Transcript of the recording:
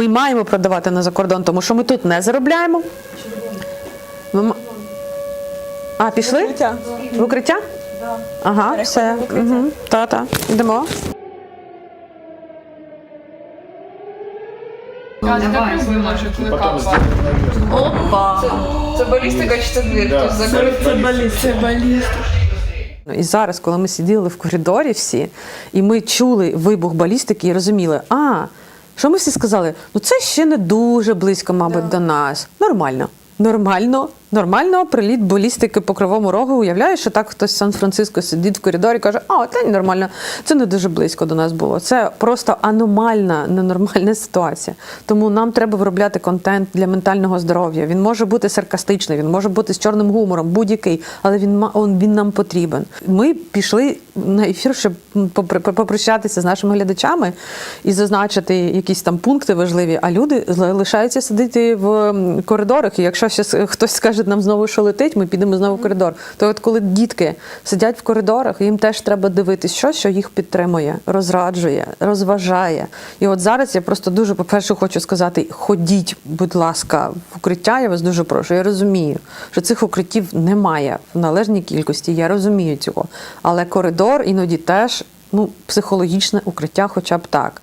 ми маємо продавати на закордон, тому що ми тут не заробляємо. Ми А, пішли? Укриття. В укриття? Ага, все. Угу. Та-та. Йдемо. Опа! Це балістика чи це двір? Це баліст. Це баліст. Ну, І зараз, коли ми сиділи в коридорі всі, і ми чули вибух балістики і розуміли, а що ми всі сказали? Ну це ще не дуже близько, мабуть, до нас. Нормально. Нормально, нормально, приліт балістики по кривому рогу. Уявляєш, що так хтось в Сан-Франциско сидить в коридорі і каже, а, це нормально. Це не дуже близько до нас було. Це просто аномальна, ненормальна ситуація. Тому нам треба виробляти контент для ментального здоров'я. Він може бути саркастичний, він може бути з чорним гумором, будь-який, але він він нам потрібен. Ми пішли на ефір, щоб попрощатися з нашими глядачами і зазначити якісь там пункти важливі. А люди лишаються сидіти в коридорах. І якщо щас хтось скаже нам знову, що летить, ми підемо знову в коридор. То от коли дітки сидять в коридорах, їм теж треба дивитись щось, що їх підтримує, розраджує, розважає. І от зараз я просто дуже по-перше хочу сказати: ходіть, будь ласка, в укриття. Я вас дуже прошу. Я розумію, що цих укриттів немає в належній кількості. Я розумію цього. Але коридор іноді теж ну, психологічне укриття, хоча б так.